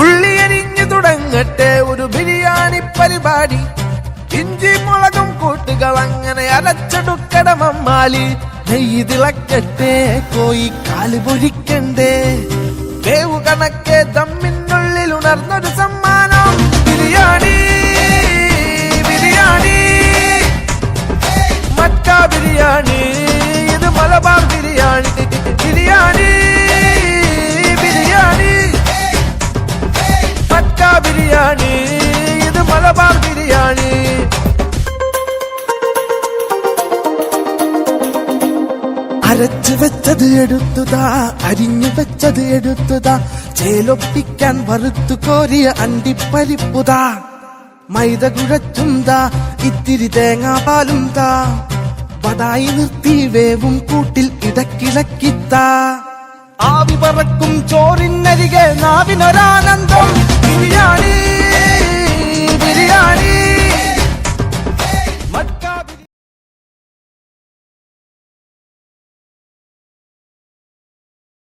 ഉള്ളി അരിഞ്ഞു തുടങ്ങട്ടെ ഒരു ബിരിയാണി പരിപാടി. ഇഞ്ചി മുളകും കൂട്ടുകൾ അങ്ങനെ അരച്ചെടുക്കട മമ്മാലി നെയ്യ് തിളക്കട്ടെ കോയി കാൽ പൊരിക്കണ്ടേ വേവു കണക്കെ തമ്മിനുള്ളിൽ ഉണർന്നൊരു സമ്മാനം. ബിരിയാണി ബിരിയാണി. മറ്റാ ബിരിയാണി ഇത് മലബാർ ബിരിയാണി. മലബാർ ബിരിയാണി. അരച്ചു വെച്ചത് എടുത്തുതാ അരിഞ്ഞു വെച്ചത് എടുത്തുതാ ചേലൊപ്പിക്കാൻ വറുത്തു കോരിയ അണ്ടിപ്പരിപ്പുതാ. മൈദ കുഴച്ചുംതാ ഇത്തിരി തേങ്ങാപാലും താ പതായി നിർത്തി വേവും കൂട്ടിൽ ഇടക്കിളക്കിത്താ. ആവി പറക്കും ചോറിനരികെ നാവിനൊരാ